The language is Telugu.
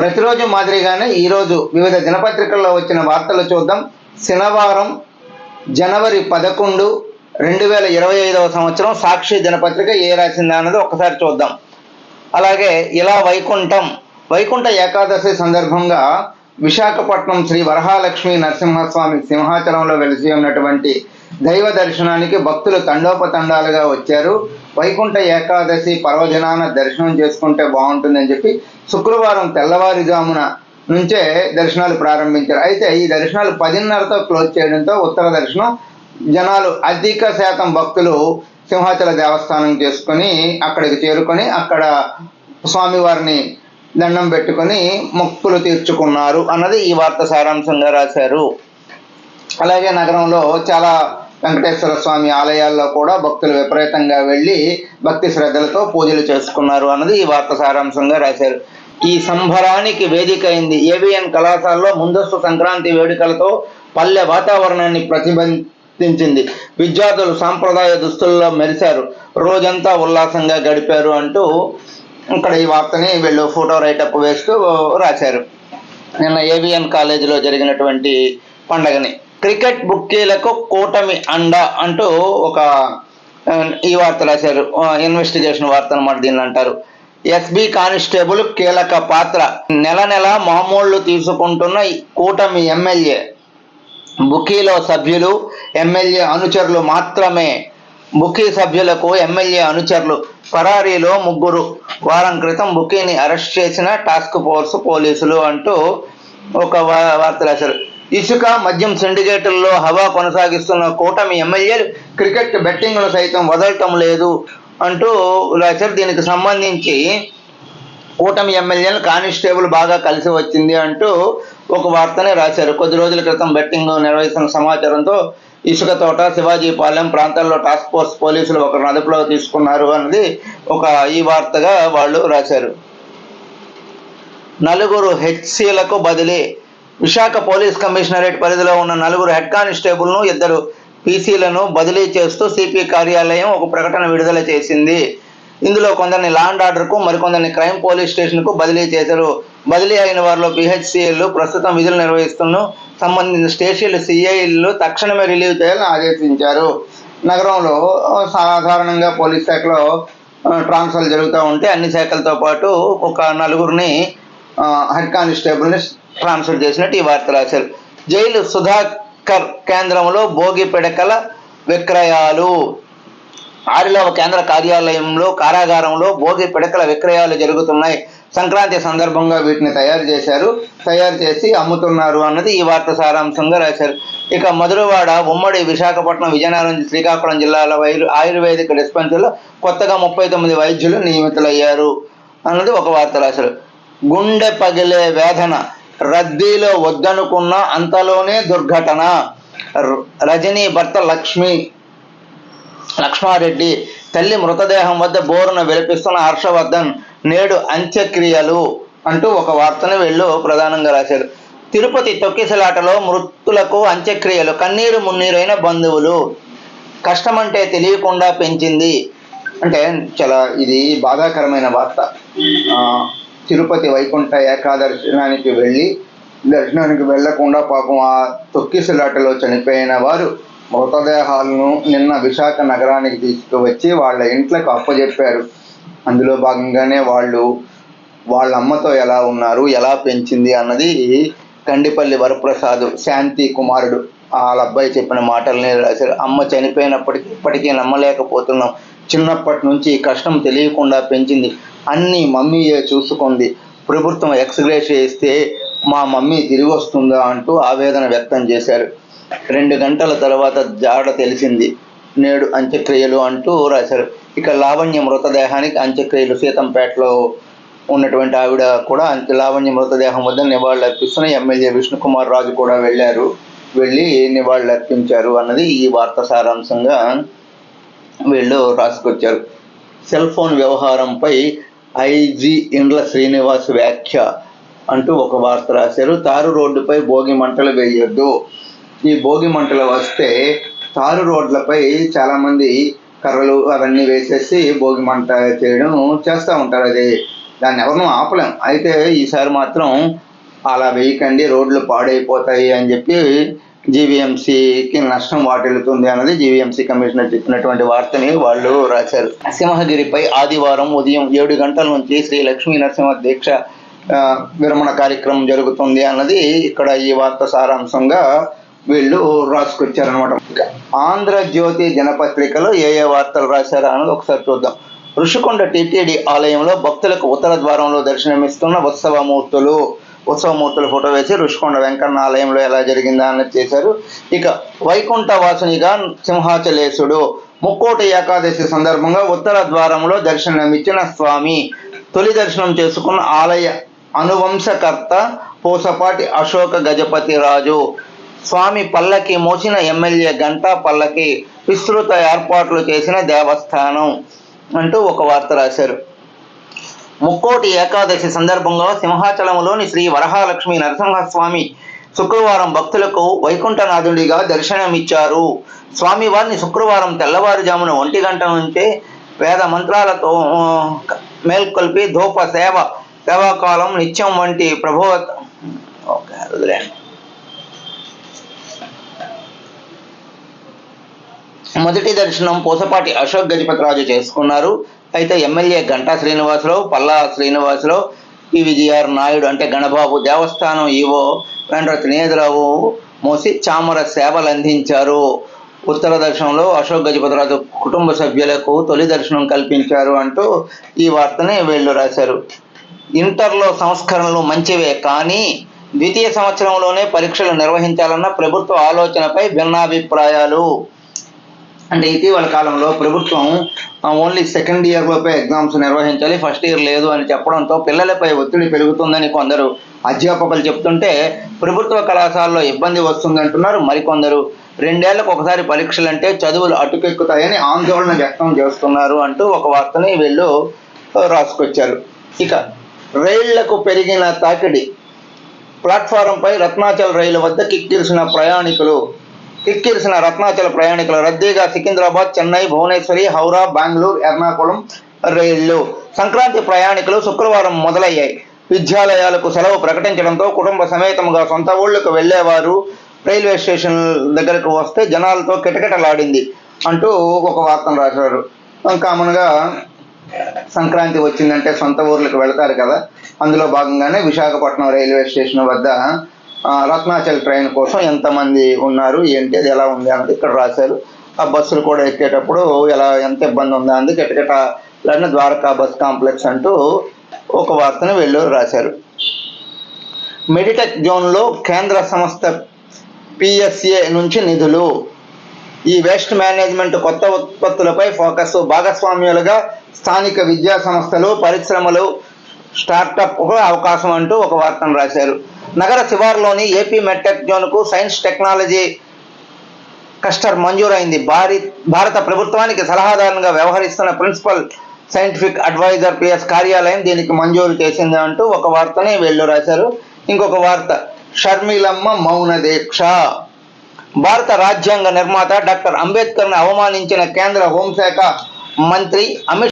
ప్రతిరోజు మాదిరిగానే ఈరోజు వివిధ దినపత్రికల్లో వచ్చిన వార్తలు చూద్దాం. శనివారం జనవరి పదకొండు రెండు వేల ఇరవై ఐదవ సంవత్సరం సాక్షి దినపత్రిక ఏ రాసిందా అన్నది ఒకసారి చూద్దాం. అలాగే ఇలా వైకుంఠం. వైకుంఠ ఏకాదశి సందర్భంగా విశాఖపట్నం శ్రీ వరహాలక్ష్మి నరసింహస్వామి సింహాచలంలో వెలిసి ఉన్నటువంటి దైవ దర్శనానికి భక్తులు తండోపతండాలుగా వచ్చారు. వైకుంఠ ఏకాదశి పర్వదినాన దర్శనం చేసుకుంటే బాగుంటుందని చెప్పి శుక్రవారం తెల్లవారుజామున నుంచే దర్శనాలు ప్రారంభించారు. అయితే ఈ దర్శనాలు పదిన్నరతో క్లోజ్ చేయడంతో ఉత్తర దర్శనం జనాలు అధిక శాతం భక్తులు సింహాచల దేవస్థానం చేసుకొని అక్కడికి చేరుకొని అక్కడ స్వామివారిని దండం పెట్టుకొని మొక్కులు తీర్చుకున్నారు అన్నది ఈ వార్త సారాంశంగా రాశారు. అలాగే నగరంలో చాలా వెంకటేశ్వర స్వామి ఆలయాల్లో కూడా భక్తులు విపరీతంగా వెళ్ళి భక్తి శ్రద్ధలతో పూజలు చేసుకున్నారు అన్నది ఈ వార్త సారాంశంగా రాశారు. ఈ సంబరానికి వేదిక అయింది. ఏవిఎన్ కళాశాలలో ముందస్తు సంక్రాంతి వేడుకలతో పల్లె వాతావరణాన్ని ప్రతిబింబించింది. విద్యార్థులు సాంప్రదాయ దుస్తుల్లో మెరిశారు. రోజంతా ఉల్లాసంగా గడిపారు అంటూ ఇక్కడ ఈ వార్తని వీళ్ళు ఫోటో రైటప్ వేస్తూ రాశారు. నిన్న ఏవిఎన్ కాలేజీలో జరిగినటువంటి పండగని క్రికెట్ బుక్కీలకు కూటమి అండ అంటూ ఒక ఈ వార్త రాశారు. ఇన్వెస్టిగేషన్ వార్త అనమాట దీన్ని అంటారు. ఎస్బి కానిస్టేబుల్ కీలక పాత్ర. నెల నెల మామూళ్ళు తీసుకుంటున్న ఈ కూటమి ఎమ్మెల్యే. బుకీలో సభ్యులు ఎమ్మెల్యే అనుచరులు మాత్రమే. బుకీ సభ్యులకు ఎమ్మెల్యే అనుచరులు. పరారీలో ముగ్గురు. వారం క్రితం బుకీని అరెస్ట్ చేసిన టాస్క్ ఫోర్స్ పోలీసులు అంటూ ఒక వార్త రాశారు. ఇసుక మద్యం సిండికేట్లలో హవా కొనసాగిస్తున్న కూటమి ఎమ్మెల్యేలు క్రికెట్ బెట్టింగ్ను సైతం వదలటం లేదు అంటూ రాశారు. దీనికి సంబంధించి కూటమి ఎమ్మెల్యేలు కానిస్టేబుల్ బాగా కలిసి వచ్చింది అంటూ ఒక వార్తనే రాశారు. కొద్ది రోజుల క్రితం బెట్టింగ్ నిర్వహిస్తున్న సమాచారంతో ఇసుక తోట శివాజీపాలెం ప్రాంతాల్లో టాస్క్ ఫోర్స్ పోలీసులు ఒకరిని అదుపులో తీసుకున్నారు అన్నది ఒక ఈ వార్తగా వాళ్ళు రాశారు. నలుగురు హెచ్సీలకు బదిలీ విశాఖ పోలీస్ కమిషనరేట్ పరిధిలో ఉన్న నలుగురు హెడ్ కానిస్టేబుల్ను ఇద్దరు పీసీలను బదిలీ చేస్తూ సిపి కార్యాలయం ఒక ప్రకటన విడుదల చేసింది. ఇందులో కొందరిని లాండ్ ఆర్డర్కు మరికొందరిని క్రైమ్ పోలీస్ స్టేషన్కు బదిలీ చేశారు. బదిలీ అయిన వారిలో పిహెచ్సిఎల్లు ప్రస్తుతం విధులు నిర్వహిస్తున్న సంబంధించిన స్టేషన్లు సిఐలు తక్షణమే రిలీవ్ చేయాలని ఆదేశించారు. నగరంలో సాధారణంగా పోలీస్ శాఖలో ట్రాన్స్ఫర్లు జరుగుతూ ఉంటే అన్ని శాఖలతో పాటు ఒక నలుగురిని హెడ్ కానిస్టేబుల్ని ట్రాన్స్ఫర్ చేసినట్టు ఈ వార్త రాశారు. జైలు సుధాకర్ కేంద్రంలో భోగి పిడకల విక్రయాలు. ఆరిలవ కేంద్ర కార్యాలయంలో కారాగారంలో భోగి పిడకల విక్రయాలు జరుగుతున్నాయి. సంక్రాంతి సందర్భంగా వీటిని తయారు చేశారు. తయారు చేసి అమ్ముతున్నారు అన్నది ఈ వార్త సారాంశంగా రాశారు. ఇక మధురవాడ ఉమ్మడి విశాఖపట్నం విజయనగరం శ్రీకాకుళం జిల్లాల వైరు ఆయుర్వేదిక డిస్పెన్సరీలో కొత్తగా ముప్పై తొమ్మిది వైద్యులు నియమితులయ్యారు అన్నది ఒక వార్త రాశారు. గుండె పగిలే వేదన రద్దీలో వద్దనుకున్న అంతలోనే దుర్ఘటన. రజనీ భర్త లక్ష్మి లక్ష్మారెడ్డి తల్లి మృతదేహం వద్ద బోరున విలపిస్తున్న హర్షవర్ధన్ నేడు అంత్యక్రియలు అంటూ ఒక వార్తను వీళ్ళు ప్రధానంగా రాశారు. తిరుపతి తొక్కిసలాటలో మృతులకు అంత్యక్రియలు కన్నీరు మున్నీరైన బంధువులు. కష్టమంటే తెలియకుండా పెంచింది. అంటే చాలా ఇది బాధాకరమైన వార్త. తిరుపతి వైకుంఠ ఏకాదర్శనానికి వెళ్ళి దర్శనానికి వెళ్ళకుండా పాపం ఆ తొక్కిసలాటలో చనిపోయిన వారు మృతదేహాలను నిన్న విశాఖ నగరానికి తీసుకువచ్చి వాళ్ళ ఇంట్లకు అప్పజెప్పారు. అందులో భాగంగానే వాళ్ళు వాళ్ళ అమ్మతో ఎలా ఉన్నారు ఎలా పెంచింది అన్నది కండిపల్లి వరప్రసాద్ శాంతి కుమారుడు వాళ్ళ అబ్బాయి చెప్పిన మాటల్ని రాశారు. అమ్మ చనిపోయినప్పటికీ ఇప్పటికీ నమ్మలేకపోతున్నాం. చిన్నప్పటి నుంచి ఈ కష్టం తెలియకుండా పెంచింది. అన్ని మమ్మీయే చూసుకుంది ప్రభుత్వం ఎక్స్గ్రేష్ చేస్తే మా మమ్మీ తిరిగి వస్తుందా అంటూ ఆవేదన వ్యక్తం చేశారు. రెండు గంటల తర్వాత జాడ తెలిసింది. నేడు అంత్యక్రియలు అంటూ రాశారు. ఇక లావణ్య మృతదేహానికి అంత్యక్రియలు సీతంపేటలో ఉన్నటువంటి ఆవిడ కూడా అంత్య లావణ్య మృతదేహం వద్ద నివాళులర్పిస్తున్న ఎమ్మెల్యే విష్ణుకుమార్ రాజు కూడా వెళ్ళారు. వెళ్ళి నివాళులు అర్పించారు అన్నది ఈ వార్త సారాంశంగా వీళ్ళు రాసుకొచ్చారు. సెల్ ఫోన్ వ్యవహారంపై ఐజీ ఇండ్ల శ్రీనివాస్ వ్యాఖ్య అంటూ ఒక వార్త రాశారు. తారు రోడ్డుపై భోగి మంటలు వేయొద్దు. ఈ భోగి మంటలు వస్తే తారు రోడ్లపై చాలామంది కర్రలు అవన్నీ వేసేసి భోగి మంట చేయడం చేస్తూ ఉంటారు. అది దాన్ని ఎవరినూ ఆపలేం. అయితే ఈసారి మాత్రం అలా వేయకండి రోడ్లు పాడైపోతాయి అని చెప్పి జీవీఎంసీకి నష్టం వాటిల్లుతుంది అన్నది జీవీఎంసీ కమిషనర్ చెప్పినటువంటి వార్తని వాళ్ళు రాశారు. సింహగిరిపై ఆదివారం ఉదయం ఏడు గంటల నుంచి శ్రీ లక్ష్మీ నరసింహ దీక్ష విరమణ కార్యక్రమం జరుగుతుంది అన్నది ఇక్కడ ఈ వార్త సారాంశంగా వీళ్ళు రాసుకొచ్చారనమాట ఆంధ్రజ్యోతి దినపత్రికలో ఏ ఏ వార్తలు రాశారా అన్నది ఒకసారి చూద్దాం. ఋషికొండ టిటిడి ఆలయంలో భక్తులకు ఉత్తర ద్వారంలో దర్శనమిస్తున్న ఉత్సవమూర్తులు ఉత్సవమూర్తుల ఫోటో వేసి ఋషికొండ వెంకన్న ఆలయంలో ఎలా జరిగిందా అన్నది చేశారు. ఇక వైకుంఠ వాసునిగా సింహాచలేశుడు ముక్కోటి ఏకాదశి సందర్భంగా ఉత్తర ద్వారంలో దర్శనమిచ్చిన స్వామి. తొలి దర్శనం చేసుకున్న ఆలయ అనువంశకర్త పూసపాటి అశోక గజపతి రాజు. స్వామి పల్లకి మోసిన ఎమ్మెల్యే గంటా పల్లకి విస్తృత ఏర్పాట్లు చేసిన దేవస్థానం అంటూ ఒక వార్త రాశారు. ముక్కోటి ఏకాదశి సందర్భంగా సింహాచలంలోని శ్రీ వరహాలక్ష్మి నరసింహస్వామి శుక్రవారం భక్తులకు వైకుంఠనాథుడిగా దర్శనమిచ్చారు. స్వామివారిని శుక్రవారం తెల్లవారుజామున ఒంటి గంట నుంచే వేద మంత్రాలతో మేల్కొల్పి ధూప సేవ సేవాకాలం నిత్యం వంటి ప్రభోవత మొదటి దర్శనం పూసపాటి అశోక్ గజపతిరాజు చేసుకున్నారు. అయితే ఎమ్మెల్యే గంటా శ్రీనివాసరావు పల్లా శ్రీనివాసరావు పివిజిఆర్ నాయుడు అంటే గణబాబు దేవస్థానం ఈవో వెండ్ర నేతరావు మోసి చామర సేవలు అందించారు ఉత్తర దర్శనంలో అశోక్ గజపతిరాజు కుటుంబ సభ్యులకు తొలి దర్శనం కల్పించారు అంటూ ఈ వార్తని వీళ్ళు రాశారు. ఇంటర్లో సంస్కరణలు మంచివే కానీ ద్వితీయ సంవత్సరంలోనే పరీక్షలు నిర్వహించాలన్న ప్రభుత్వ ఆలోచనపై భిన్నాభిప్రాయాలు. అంటే ఇటీవల కాలంలో ప్రభుత్వం ఓన్లీ సెకండ్ ఇయర్ లోపే ఎగ్జామ్స్ నిర్వహించాలి ఫస్ట్ ఇయర్ లేదు అని చెప్పడంతో పిల్లలపై ఒత్తిడి పెరుగుతుందని కొందరు అధ్యాపకులు చెప్తుంటే ప్రభుత్వ కళాశాలలో ఇబ్బంది వస్తుందంటున్నారు మరికొందరు. రెండేళ్ళకు ఒకసారి పరీక్షలు అంటే చదువులు అటుకెక్కుతాయని ఆందోళన వ్యక్తం చేస్తున్నారు అంటూ ఒక వార్తని వీళ్ళు రాసుకొచ్చారు. ఇక రైళ్ళకు పెరిగిన తాకిడి. ప్లాట్ఫారంపై రత్నాచల్ రైలు వద్ద కిక్కిరిసిన ప్రయాణికులు కిక్కిరిసిన రత్నాచల ప్రయాణికుల రద్దీగా సికింద్రాబాద్ చెన్నై భువనేశ్వరి హౌరా బెంగళూరు ఎర్నాకుళం రైళ్ళు. సంక్రాంతి ప్రయాణికులు శుక్రవారం మొదలయ్యాయి. విద్యాలయాలకు సెలవు ప్రకటించడంతో కుటుంబ సమేతముగా సొంత ఊళ్ళకు వెళ్ళేవారు రైల్వే స్టేషన్ దగ్గరకు వస్తే జనాలతో కిటకిటలాడింది అంటూ ఒక వార్తను రాశారు. కామన్గా సంక్రాంతి వచ్చిందంటే సొంత ఊర్లకు వెళతారు కదా. అందులో భాగంగానే విశాఖపట్నం రైల్వే స్టేషన్ వద్ద రత్నాచల్ ట్రైన్ కోసం ఎంతమంది ఉన్నారు ఏంటి అది ఎలా ఉంది అన్నది ఇక్కడ రాశారు. ఆ బస్సులు కూడా ఎక్కేటప్పుడు ఎలా ఎంత ఇబ్బంది ఉందా అంది కిటకిట లాంటి ద్వారకా బస్ కాంప్లెక్స్ అంటూ ఒక వార్తను వెళ్ళు రాశారు. మెడిటెక్ జోన్లో కేంద్ర సంస్థ పిఎస్ఏ నుంచి నిధులు. ఈ వేస్ట్ మేనేజ్మెంట్ కొత్త ఉత్పత్తులపై ఫోకస్. భాగస్వామ్యులుగా స్థానిక విద్యా సంస్థలు పరిశ్రమలు స్టార్టప్ అవకాశం అంటూ ఒక వార్తను రాశారు. నగర శివారులోని ఏపీ మెట్టెక్ జోన్కు సైన్స్ టెక్నాలజీ కస్టర్ మంజూరైంది. భారీ భారత ప్రభుత్వానికి సలహాదారునిగా వ్యవహరిస్తున్న ప్రిన్సిపల్ సైంటిఫిక్ అడ్వైజర్ పిఎస్ కార్యాలయం దీనికి మంజూరు చేసింది అంటూ ఒక వార్తని వీళ్ళు రాశారు. ఇంకొక వార్త షర్మిలమ్మ మౌన దీక్ష. భారత రాజ్యాంగ నిర్మాత డాక్టర్ అంబేద్కర్ను అవమానించిన కేంద్ర హోంశాఖ మంత్రి అమిత్